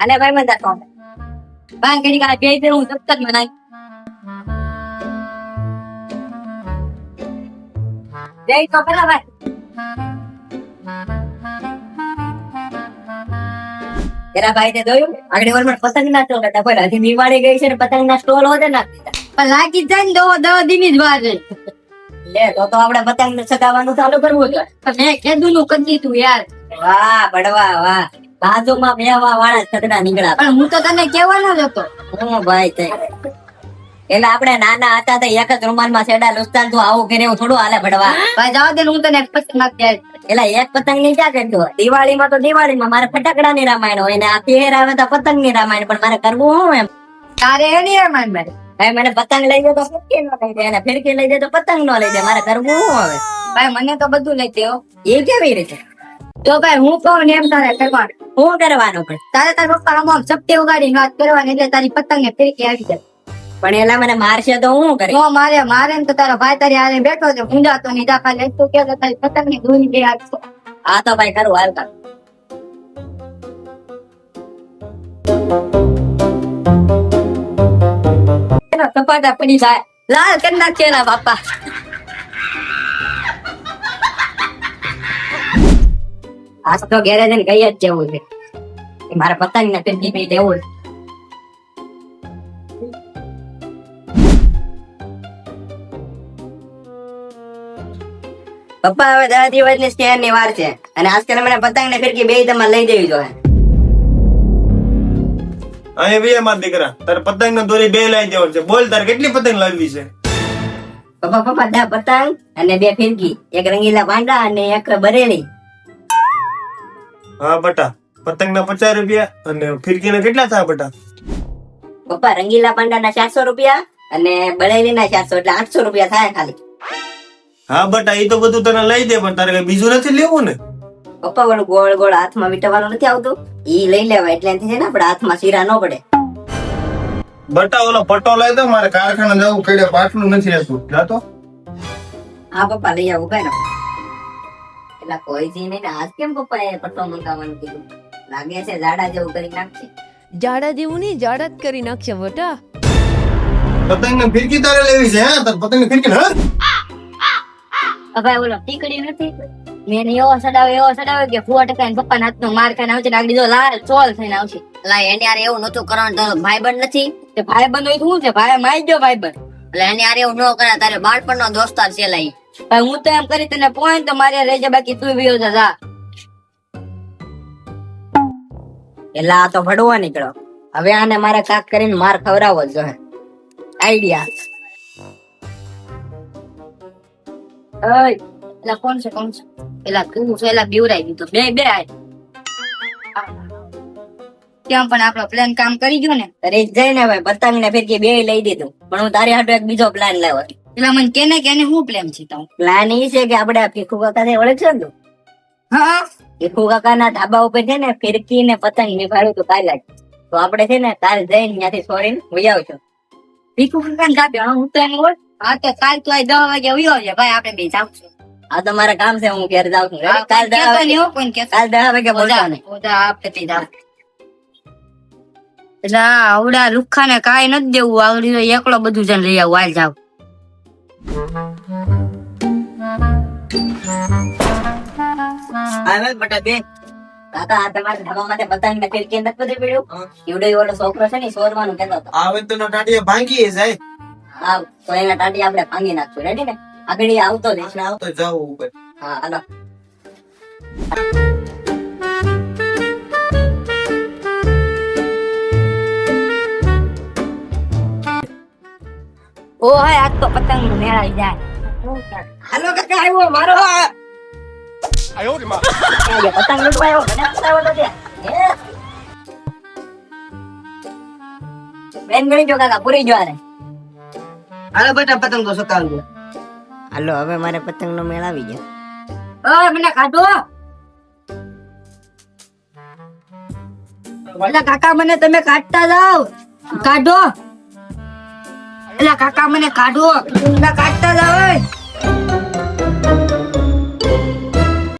ભાઈ ભાઈ મને કોણ ભાઈ ઘડી કા બે દે હું તક મનાય જય તો પેલા ભાઈ. તેરા ભાઈ તે જોયું? આગળ વાર મને પતંગ ના સ્ટોલ હતા. બોલ હજી ગઈ છે ને પતંગ ના સ્ટોલ હોતે ના પણ લાગી જાય ને દો દસ દિન જ વાર લે તો તો આપણે પતંગ સગાવાનું ચાલુ કરવું છે. મેં કીધું નું કરી દીધું યાર. વાહ બડવા વાહ. બાજુમાં મેવા વાળા છકડા નીકળ્યા. પણ હું તો તને કેવાનો જ હતો. હું ભાઈ તે એટલે આપણે નાના હતા તો એક જ રૂમાલમાં છેડા લુસ્તાન તું આવું કરે એવું થોડું હાલે ભડવા. ભાઈ જવા દે હું તને એક પતંગ આપી એટલે એક પતંગની ક્યાં કરતો દિવાળીમાં તો દિવાળી માં મારે ફટાકડા ની રામાયણ હોય ને આ તેર આવે તો પતંગની રામાયણ પણ મારે કરવું હું એમ? તારે એની રામાયણ ભાઈ ભાઈ મને પતંગ લઈ દે તો ફિરકી નો લઈ દે અને ફિરકી લઈ દે તો પતંગ નો લઈ દે મારે કરવું હું હવે? ભાઈ મને તો બધું લઈ દેવો એ કેવી રીતે? તો ભાઈ હું કહું ને એમ તારે કરવાનું. હું કરવાનું પણ. તારે તારા પપ્પા આમ ચપટી ઉગાડી વાત કરવાની એટલે તારી પતંગ ને ફેરકી આવી જાય. પણ એલા મને મારશે તો હું કરે? હું મારે મારે તો તારો ભાઈ તારી હારે બેઠો છે. ઊંડાતો નહીં. દાખલ લે તું કે તારી પતંગની ધૂની દે આપશો આ તો ભાઈ કરું. હાલ કર. સપાટા પડી જાય. લાલ કરી નાખે બાપા. આજ તો ઘેરે જઈને ગઈ જ જવું છે. મારે પતંગ ને ફિરકી પી દેવું છે. પપ્પા હવે દસ દિવસની સ્ટેન્ડની વાર છે. અને આજકાલ મને પતંગ ને ફિરકી બે તમારે લઈ દેવી જોઈએ અહીં બે માર દીકરા. તારે પતંગ ને દોરી બે લઈ દેવાનું છે. બોલ તારે કેટલી પતંગ લાવવી છે? પપ્પા પપ્પા દા પતંગ અને બે ફિરકી. એક રંગીલા પાંડા અને એક બરેલી. હા બટા. પતંગ ના પચાસ રૂપિયા અને ફિરકીના કેટલા થયા બટા? પપ્પા રંગીલા પાંડા ના ચારસો રૂપિયા અને બળેલીના ચારસો એટલે આઠસો રૂપિયા થાય ખાલી. હા બટા એ તો બધું તને લઈ દે પણ તારે કઈ બીજું નથી લેવું ને? પપ્પા વાળું ગોળ ગોળ હાથમાં વીટવાનું નથી આવતું. ઈ લઈ લેવાય એટલે એનાથી છે ને આપણે હાથમાં શીરા ન પડે. બટા ઓલો પટ્ટો લઈ દો મારે કારખાના જવું કડે પાટલું નથી રહેતું. જાતો હા પપ્પા લઈ આવું કઈ એટલે કોઈ જી નહીં આજ કેમ પપ્પા એ પટ્ટો મંગાવવાનું કીધું? લાગે છે જાડા જેવું કરી નાખશે. જાડા જેવું નહીં જાડા જ કરી નાખશે બટા પતંગ ને ફિરકી તારે લેવી છે હા? પતંગની ફિરકી હા? હવે ઓલો ટીકડી નથી? મેં એવો સડાવ્યો એવો સડાવ્યો કે ફુવા ટકા પપ્પા હાથ નો માર ખાને આવશે આગળ જો લાલ ચોલ થઈને આવશે. એટલે એને યાર એવું નતું કરવાનું તારો ભાઈબંધ નથી? તે ભાઈ બંધ હોય શું છે? ભાઈ મારી ગયો ભાઈ બંધ એટલે એને યાર એવું ન કરે તારે બાળપણનો દોસ્તાર છે લઈ ભાઈ હું તો એમ કરી તને પોઈન્ટ તો મારે રહી બાકી તું વિયો જા એટલે આ તો ભડવા નીકળો. હવે આને મારે કાક કરીને માર ખવડાવો જો આઈડિયા ઓય એટલે કોણ છે કોણ છે? પેલા તું છે એલા બીવરાઈ દીધો બે બે આય. ત્યાં પણ આપણો પ્લાન કામ કરી ગયો ને. રહી જઈને હવે પતંગ ને ફેરકી બે લઈ દીધું. પણ હું તારી હાટુ એક બીજો પ્લાન લાવ્યો. એટલે મને કેને કેને હું પ્લાન છે તાવ? પ્લાન એ છે કે આપણે આ ભીખુ કાકા ને ઓળખશો ને તું? હા. ભીખુ કાકા ના ધાબા ઉપર છે ને ફિરકી ને પતંગ નિભાડું તો કાલે. તો આપણે છે ને કાલ જઈને ત્યાંથી છોડીને વહી આવશું. ભીખુ કાકા કાપ્યો હું તો એમ બોલ હા તો કાલ તું આ દસ વાગે ઉયો આવજે ભાઈ આપણે બે જાવ છું. આ તો મારા કામ છે હું ઘેર જાઉં છું. કાલ દસ વાગે કાલ દસ વાગે બોલતા ને આપણે તે જાવ એટલે આવડા લુખા ને કાંઈ નથી દેવું આવડી તો એકલો બધું જણ લઈ આવું હાલ જાવ આવે બટા બે. કાકા આ તમારા ધાબા માટે પતંગ ને ફિરકી પડ્યું એવડો એવડો છોકરો છે ને સોરવાનું કહેતો હતો. આવે તો ટાટીએ ભાંગી જાય. હા તો એના ટાટી આપણે ભાંગી નાખશું. રેડી ને? આગળ આવતો જઈશ ને આવતો તો ઉપર. હા હાલો. ઓ હાય આજ તો પતંગનું મેળાઈ જાય હાલો કાકા આવ્યો મારો આજે પતંગ લૂંટવા આવ્યો મને બતાવો તો ત્યાં. હે? બેન ગણી જો કાકા પૂરી જો આને હાલો બેટા પતંગ તો સતાવજો હાલો હવે મારે પતંગ નો મેળ આવી ગયો ઓય મને કાઢો એટલે કાકા મને તમે કાઢતા જાઓ કાઢો એટલે કાકા મને કાઢો કાઢતા જાઓ ઓય.